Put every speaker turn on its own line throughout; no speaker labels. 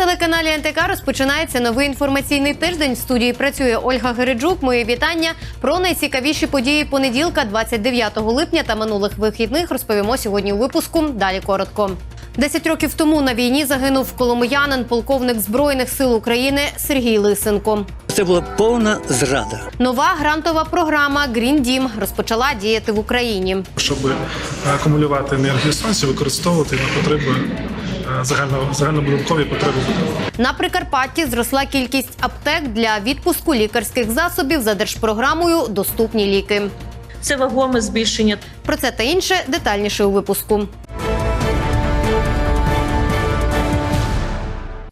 телеканалі НТК розпочинається новий інформаційний тиждень. В студії працює Ольга Гереджук. Мої вітання про найцікавіші події понеділка, 29 липня та минулих вихідних розповімо сьогодні у випуску. Далі коротко. Десять років тому на війні загинув коломиянин, полковник збройних сил України Сергій Лисенко.
Це була повна зрада.
Нова грантова програма Green Дім розпочала діяти в Україні.
щоб е, акумулювати енергію сонця, використовувати на потреби загально, загальнобудинкові потреби.
На Прикарпатті зросла кількість аптек для відпуску лікарських засобів за держпрограмою Доступні ліки.
Це вагоме збільшення
Про це та інше детальніше у випуску.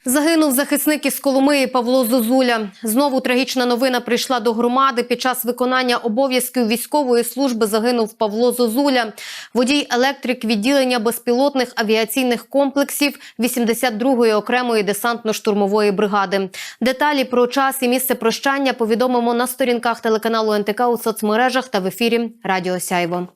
Загинув захисник із Коломиї Павло Зозуля. Знову трагічна новина прийшла до громади. Під час виконання обов'язків військової служби загинув Павло Зозуля, водій електрик відділення безпілотних авіаційних комплексів 82-ї окремої десантно-штурмової бригади. Деталі про час і місце прощання повідомимо на сторінках телеканалу НТК у соцмережах та в ефірі Радіо Сяйво.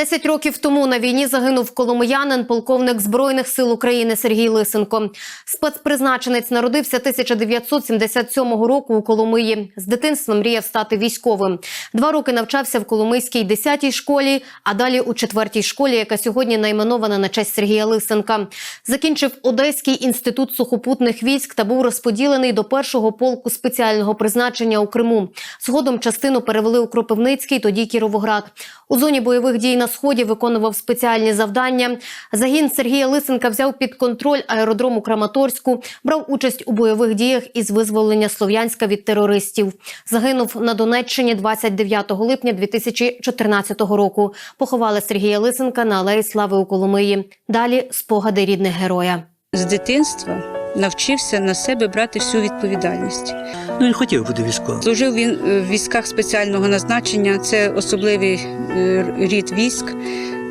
Десять років тому на війні загинув коломиянин, полковник збройних сил України Сергій Лисенко. Спецпризначенець народився 1977 року у Коломиї. З дитинства мріяв стати військовим. Два роки навчався в Коломийській 10-й школі, а далі у 4-й школі, яка сьогодні найменована на честь Сергія Лисенка. Закінчив Одеський інститут сухопутних військ та був розподілений до першого полку спеціального призначення у Криму. Згодом частину перевели у Кропивницький, тоді Кіровоград. У зоні бойових дій на сході виконував спеціальні завдання. Загін Сергія Лисенка взяв під контроль аеродром у Краматорську, брав участь у бойових діях із визволення Слов'янська від терористів. Загинув на Донеччині 29 липня 2014 року. Поховали Сергія Лисенка на Алеї Слави у Коломиї. Далі спогади рідних героя.
з дитинства навчився на себе брати всю відповідальність.
Ну він хотів бути військовим.
Служив він е, в військах спеціального назначення, це особливий е, рід військ.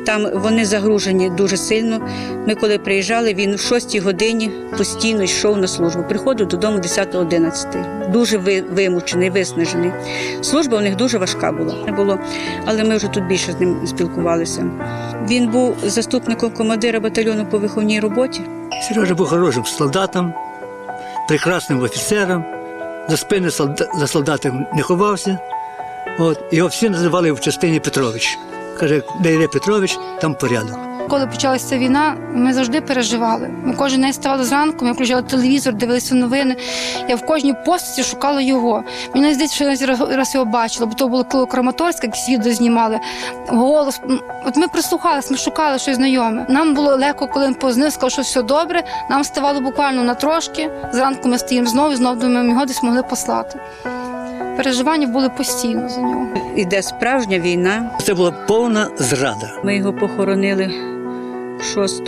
Там вони загружені дуже сильно. Ми, коли приїжджали, він в 6 годині постійно йшов на службу. Приходив додому 10-11. Дуже вимучений, виснажений. Служба у них дуже важка була. Було, але ми вже тут більше з ним спілкувалися. Він був заступником командира батальйону по виховній роботі.
Сережа був хорошим солдатом, прекрасним офіцером. За спини за солдатом не ховався. От, його всі називали в частині Петрович. Каже, де йде Петрович, там порядок.
Коли почалася війна, ми завжди переживали. Ми кожен день ставали зранку, ми включали телевізор, дивилися новини. Я в кожній пості шукала його. Мені здається, що я раз- раз його бачила, бо то було коло Краматорська, якісь відео знімали. Голос. От ми прислухалися, ми шукали щось знайоме. Нам було легко, коли він познив, сказав, що все добре. Нам ставало буквально на трошки. Зранку ми стоїмо знову, знову думаємо, його десь могли послати. Переживання були постійно за нього.
Іде справжня війна,
Це була повна зрада.
Ми його похоронили 6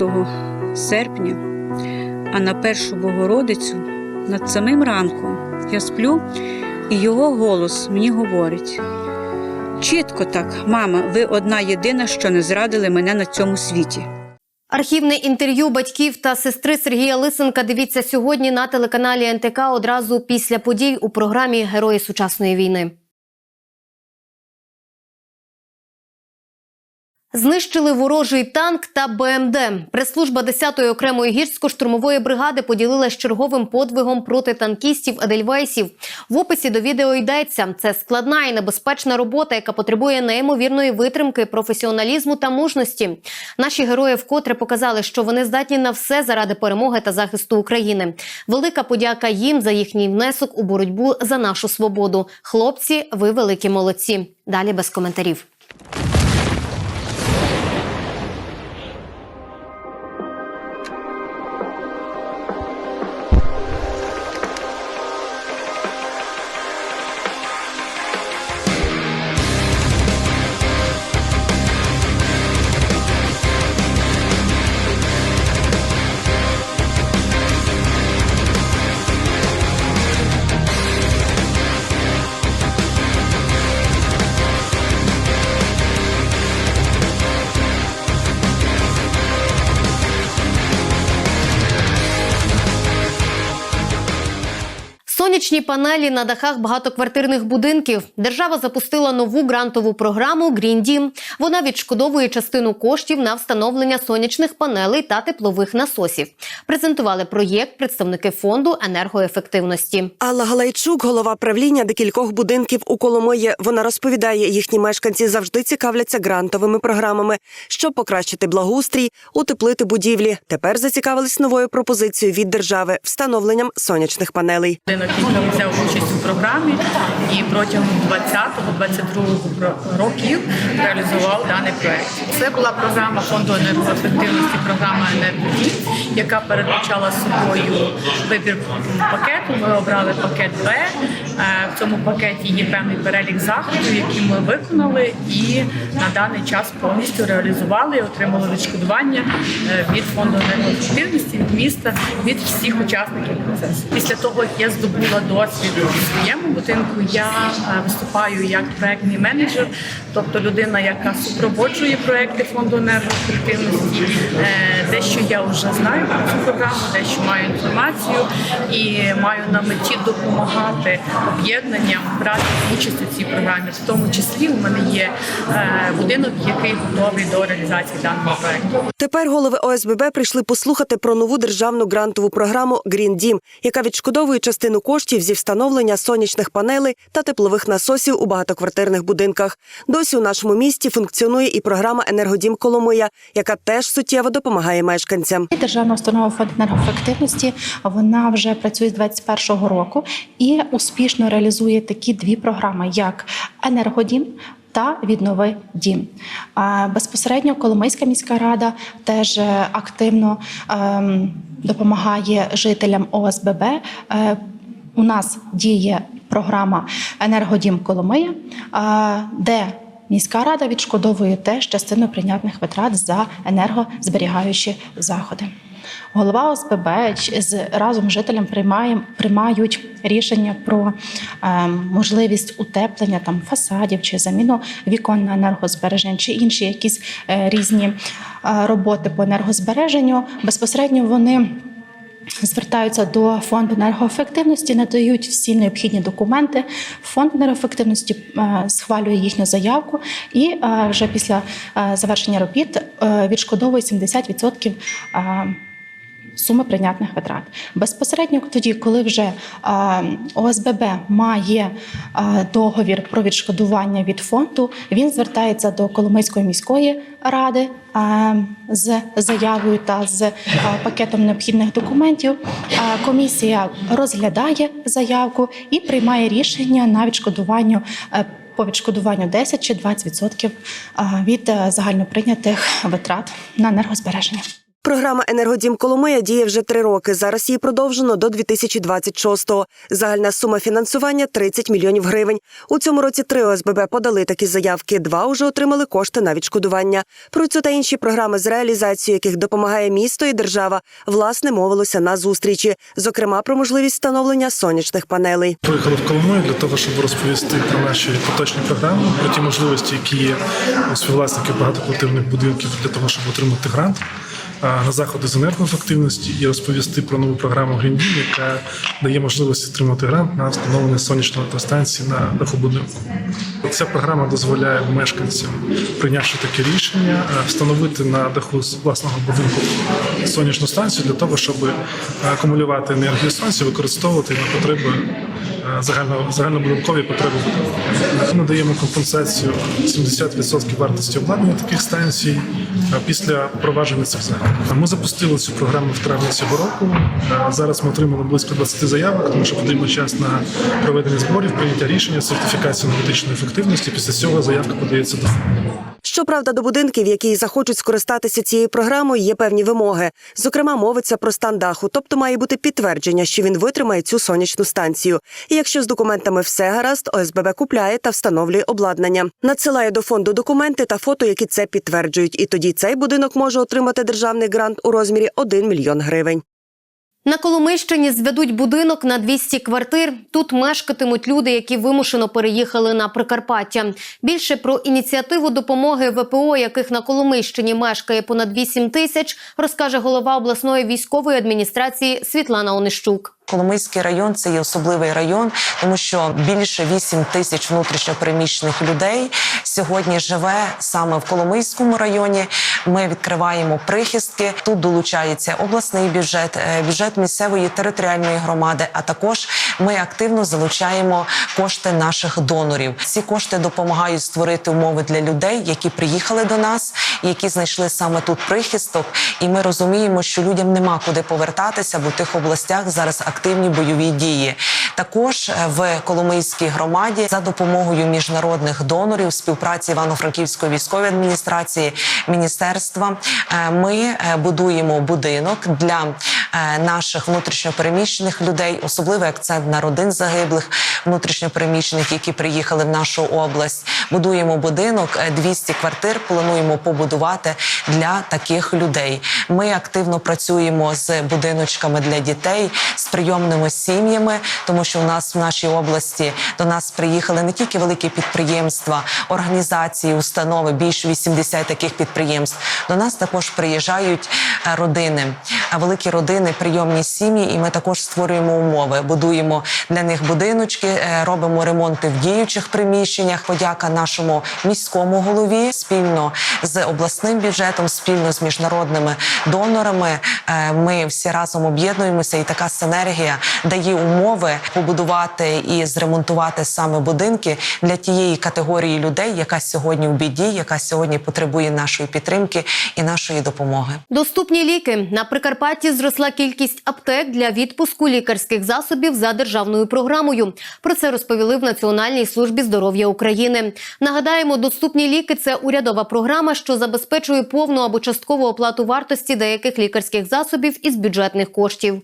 серпня, а на першу Богородицю над самим ранком я сплю, і його голос мені говорить. Чітко так, мама, ви одна єдина, що не зрадили мене на цьому світі.
Архівне інтерв'ю батьків та сестри Сергія Лисенка дивіться сьогодні на телеканалі НТК одразу після подій у програмі Герої сучасної війни. Знищили ворожий танк та БМД. Прес-служба 10-ї окремої гірсько-штурмової бригади поділилась черговим подвигом проти танкістів Едельвейсів. В описі до відео йдеться: це складна і небезпечна робота, яка потребує неймовірної витримки, професіоналізму та мужності. Наші герої вкотре показали, що вони здатні на все заради перемоги та захисту України. Велика подяка їм за їхній внесок у боротьбу за нашу свободу. Хлопці, ви великі молодці. Далі без коментарів. Сонячні панелі на дахах багатоквартирних будинків. Держава запустила нову грантову програму Green Дім. Вона відшкодовує частину коштів на встановлення сонячних панелей та теплових насосів. Презентували проєкт представники фонду енергоефективності.
Алла Галайчук, голова правління декількох будинків у Коломиї. Вона розповідає, їхні мешканці завжди цікавляться грантовими програмами, щоб покращити благоустрій, утеплити будівлі. Тепер зацікавились новою пропозицією від держави встановленням сонячних панелей.
Будинок який взяв участь у програмі і протягом 20-22 років реалізував даний проект. Це була програма фонду енергоефективності, програма «Енергодій», яка передбачала собою вибір пакету. Ми обрали пакет Б. Е, В цьому пакеті є певний перелік заходів, які ми виконали, і на даний час повністю реалізували і отримали відшкодування е, від фонду енергоефективності, від міста, від всіх учасників процесу. Після того, як я здобула досвід у своєму будинку, я е, виступаю як проектний менеджер, тобто людина, яка супроводжує проекти фонду енергоефективності. Дещо я вже знаю про цю програму, дещо маю інформацію і маю на меті допомагати об'єднанням брати участь у цій програмі. В тому числі у мене є е, будинок, який готовий до реалізації даного проекту.
Тепер голови ОСББ прийшли послухати про нову державну грантову програму Green Дім, яка відшкодовує частину коштів зі встановлення сонячних панелей та теплових насосів у багатоквартирних будинках. Досі у нашому місті функціонує і програма Енергодім Коломия, яка теж суттєво допомагає мешканцям.
Державна установа фонд енергоефективності вона вже працює з 2021 року і успішно реалізує такі дві програми, як енергодім. Та віднови дім безпосередньо Коломийська міська рада теж е, активно ем, допомагає жителям ОСББ. У нас діє програма Енергодім Коломия, де міська рада відшкодовує теж частину прийнятних витрат за енергозберігаючі заходи. Голова ОСББ з разом з жителям приймає, приймають рішення про е, можливість утеплення там фасадів чи заміну вікон на енергозбереження, чи інші якісь е, різні е, роботи по енергозбереженню. Безпосередньо вони звертаються до фонду енергоефективності, надають всі необхідні документи. Фонд енергоефективності е, схвалює їхню заявку і е, вже після е, завершення робіт відшкодовує 70% е, суми прийнятних витрат. Безпосередньо тоді, коли вже ОСББ має договір про відшкодування від фонду, він звертається до Коломийської міської ради з заявою та з пакетом необхідних документів. Комісія розглядає заявку і приймає рішення на відшкодування. е, По відшкодуванню 10 чи 20% е, від е, загальноприйнятих витрат на енергозбереження.
Програма Енергодім Коломия діє вже три роки. Зараз її продовжено до 2026-го. Загальна сума фінансування 30 мільйонів гривень. У цьому році три ОСББ подали такі заявки. Два вже отримали кошти на відшкодування. Про цю та інші програми з реалізацією яких допомагає місто і держава, власне мовилося на зустрічі, зокрема про можливість встановлення сонячних панелей.
Приїхали в Коломию для того, щоб розповісти про наші поточні програми, про ті можливості, які є у співвласників багатоквартирних будинків для того, щоб отримати грант заходи з енергоефективності і розповісти про нову програму Green Deal, яка дає можливість отримати грант на встановлення сонячної електростанції на даху будинку. Ця програма дозволяє мешканцям, прийнявши таке рішення, встановити на даху власного будинку сонячну станцію для того, щоб акумулювати енергію сонця, використовувати на потреби загально, загальнобудинкові потреби. Ми надаємо компенсацію 70% вартості обладнання таких станцій після впровадження цих заходів. Ми запустили цю програму в травні цього року. Зараз ми отримали близько 20 заявок, тому що потрібно час на проведення зборів, прийняття рішення, сертифікацію енергетичної ефективності. Після цього заявка подається до фонду.
Щоправда, до будинків, які захочуть скористатися цією програмою, є певні вимоги. Зокрема, мовиться про стан даху, тобто має бути підтвердження, що він витримає цю сонячну станцію. І якщо з документами все гаразд, ОСББ купляє та встановлює обладнання. Надсилає до фонду документи та фото, які це підтверджують. І тоді цей будинок може отримати державний грант у розмірі 1 мільйон гривень.
На Коломийщині зведуть будинок на 200 квартир. Тут мешкатимуть люди, які вимушено переїхали на Прикарпаття. Більше про ініціативу допомоги ВПО, яких на Коломийщині мешкає понад 8 тисяч, розкаже голова обласної військової адміністрації Світлана Онищук.
Коломийський район це є особливий район, тому що більше 8 тисяч внутрішньопереміщених людей сьогодні живе саме в Коломийському районі. Ми відкриваємо прихистки. Тут долучається обласний бюджет, е, бюджет місцевої територіальної громади. А також ми активно залучаємо кошти наших донорів. Ці кошти допомагають створити умови для людей, які приїхали до нас, які знайшли саме тут прихисток. І ми розуміємо, що людям нема куди повертатися, бо в тих областях зараз активні бойові дії. Також е, в Коломийській громаді за допомогою міжнародних донорів, співпраці Івано-Франківської військової адміністрації, міністерства, е, ми е, будуємо будинок для е, наших внутрішньопереміщених людей, особливий акцент на родин загиблих внутрішньопереміщених, які приїхали в нашу область. Будуємо будинок, е, 200 квартир. Плануємо побудувати для таких людей. Ми активно працюємо з будиночками для дітей, з прийомними сім'ями, тому що у нас в нашій області до нас приїхали не тільки великі підприємства, організації, установи, більше 80 таких підприємств. До нас також приїжджають е, родини, великі родини, прийомні сім'ї, і ми також створюємо умови, будуємо для них будиночки, е, робимо ремонти в діючих приміщеннях. Подяка нашому міському голові спільно з обласним бюджетом, спільно з міжнародними донорами. е, Ми всі разом об'єднуємося, і така синергія дає умови побудувати і зремонтувати саме будинки для тієї категорії людей, яка сьогодні у біді, яка сьогодні потребує нашої підтримки і нашої допомоги.
Доступні ліки на Прикарпатті зросла кількість аптек для відпуску лікарських засобів за державною програмою. Про це розповіли в Національній службі здоров'я України. Нагадаємо, доступні ліки це урядова програма, що забезпечує повну або часткову оплату вартості деяких лікарських засобів із бюджетних коштів.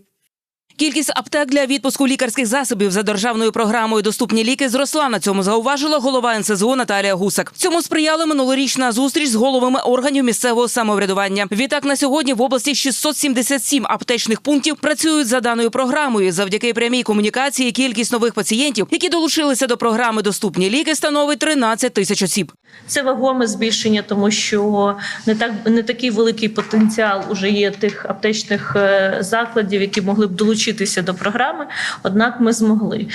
Кількість аптек для відпуску лікарських засобів за державною програмою Доступні ліки зросла. На цьому зауважила голова НСЗУ Наталія Гусак. Цьому сприяла минулорічна зустріч з головами органів місцевого самоврядування. Відтак на сьогодні в області 677 аптечних пунктів працюють за даною програмою. Завдяки прямій комунікації кількість нових пацієнтів, які долучилися до програми Доступні ліки, становить 13 тисяч осіб.
Це вагоме збільшення, тому що не так не такий великий потенціал уже є тих аптечних е, закладів, які могли б долучитися до програми. Однак ми змогли.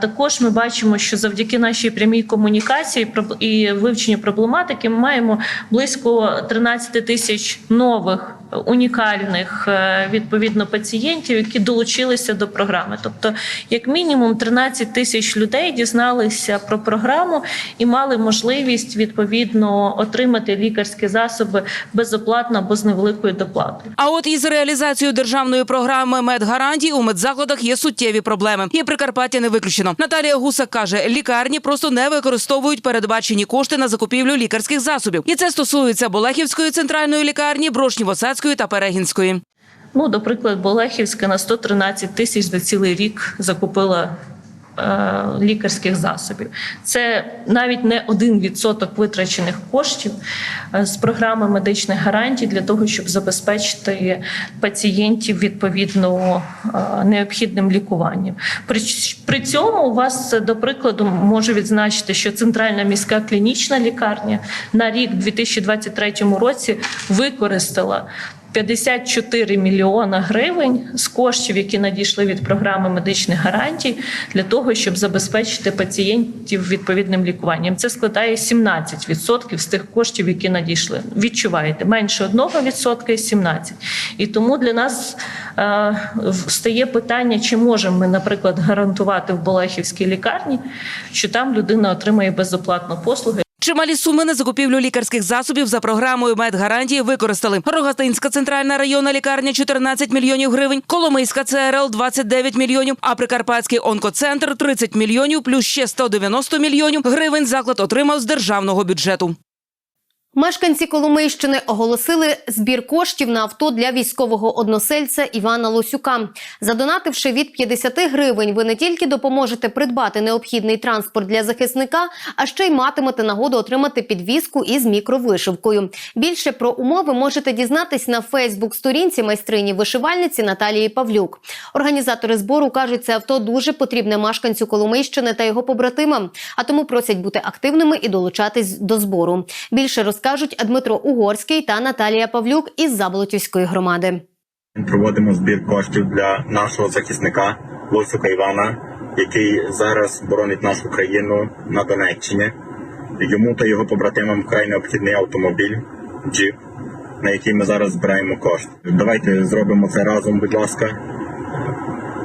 Також ми бачимо, що завдяки нашій прямій комунікації і вивченню проблематики ми маємо близько 13 тисяч нових унікальних е, відповідно пацієнтів, які долучилися до програми. Тобто, як мінімум, 13 тисяч людей дізналися про програму і мали можливість відповідно отримати лікарські засоби безоплатно або з невеликою доплатою.
А от із реалізацією державної програми медгарантій у медзакладах є суттєві проблеми. І Прикарпаття не виключено. Наталія Гусак каже, лікарні просто не використовують передбачені кошти на закупівлю лікарських засобів. І це стосується Болехівської центральної лікарні, Брошнівоцацької та Перегінської.
Ну, до прикладу, Болехівська на 113 тисяч за цілий рік закупила. Е, Лікарських засобів це навіть не один відсоток витрачених коштів е, з програми медичних гарантій для того, щоб забезпечити пацієнтів відповідно е, необхідним лікуванням. При, цьому у вас до прикладу можу відзначити, що центральна міська клінічна лікарня на рік 2023 році використала 54 мільйона гривень з коштів, які надійшли від програми медичних гарантій, для того, щоб забезпечити пацієнтів відповідним лікуванням. Це складає 17% з тих коштів, які надійшли. Відчуваєте менше 1% і 17%. І тому для нас е, стає питання, чи можемо ми, наприклад, гарантувати в Болехівській лікарні, що там людина отримає безоплатну послугу.
Чималі суми на закупівлю лікарських засобів за програмою медгарантії використали. Рогатинська центральна районна лікарня 14 мільйонів гривень, Коломийська ЦРЛ 29 мільйонів, а Прикарпатський онкоцентр 30 мільйонів, плюс ще 190 мільйонів гривень заклад отримав з державного бюджету.
Мешканці Коломийщини оголосили збір коштів на авто для військового односельця Івана Лосюка. Задонативши від 50 гривень, ви не тільки допоможете придбати необхідний транспорт для захисника, а ще й матимете нагоду отримати підвізку із мікровишивкою. Більше про умови можете дізнатись на Фейсбук-сторінці майстрині вишивальниці Наталії Павлюк. Організатори збору кажуть, це авто дуже потрібне мешканцю Коломийщини та його побратимам, а тому просять бути активними і долучатись до збору. Більше розкажуть Дмитро Угорський та Наталія Павлюк із Заболотівської громади.
Проводимо збір коштів для нашого захисника Лосюка Івана, який зараз боронить нашу країну на Донеччині. Йому та його побратимам вкрай необхідний автомобіль джіп, на який ми зараз збираємо кошти. Давайте зробимо це разом, будь ласка.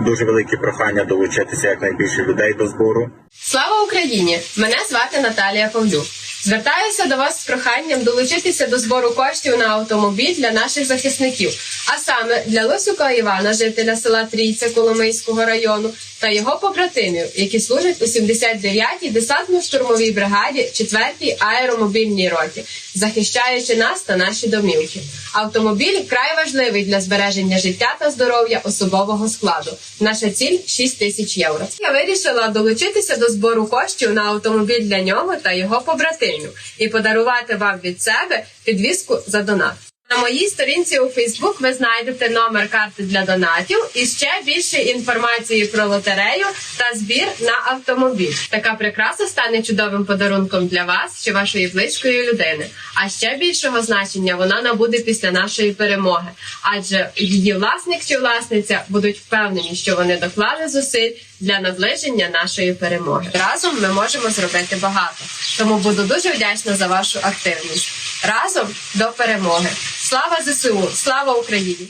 Дуже велике прохання долучитися якнайбільше людей до збору.
Слава Україні! Мене звати Наталія Павлюк. Звертаюся до вас з проханням долучитися до збору коштів на автомобіль для наших захисників, а саме для Лосюка Івана, жителя села Трійця Коломийського району, та його побратимів, які служать у 79-й десантно-штурмовій бригаді 4-й аеромобільній роті, захищаючи нас та наші домівки. Автомобіль вкрай важливий для збереження життя та здоров'я особового складу. Наша ціль 6 тисяч євро. Я вирішила долучитися до збору коштів на автомобіль для нього та його побратимів і подарувати вам від себе підвіску за донат. На моїй сторінці у Фейсбук ви знайдете номер карти для донатів і ще більше інформації про лотерею та збір на автомобіль. Така прикраса стане чудовим подарунком для вас чи вашої близької людини. А ще більшого значення вона набуде після нашої перемоги, адже її власник чи власниця будуть впевнені, що вони доклали зусиль для наближення нашої перемоги. Разом ми можемо зробити багато. Тому буду дуже вдячна за вашу активність. Разом до перемоги. Слава ЗСУ! Слава Україні!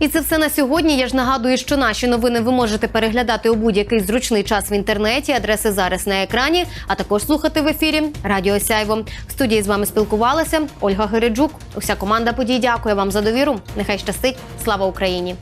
І це все на сьогодні. Я ж нагадую, що наші новини ви можете переглядати у будь-який зручний час в інтернеті. Адреси зараз на екрані, а також слухати в ефірі Радіо Сяйво. В студії з вами спілкувалася Ольга Гереджук. Уся команда подій дякує вам за довіру. Нехай щастить. Слава Україні!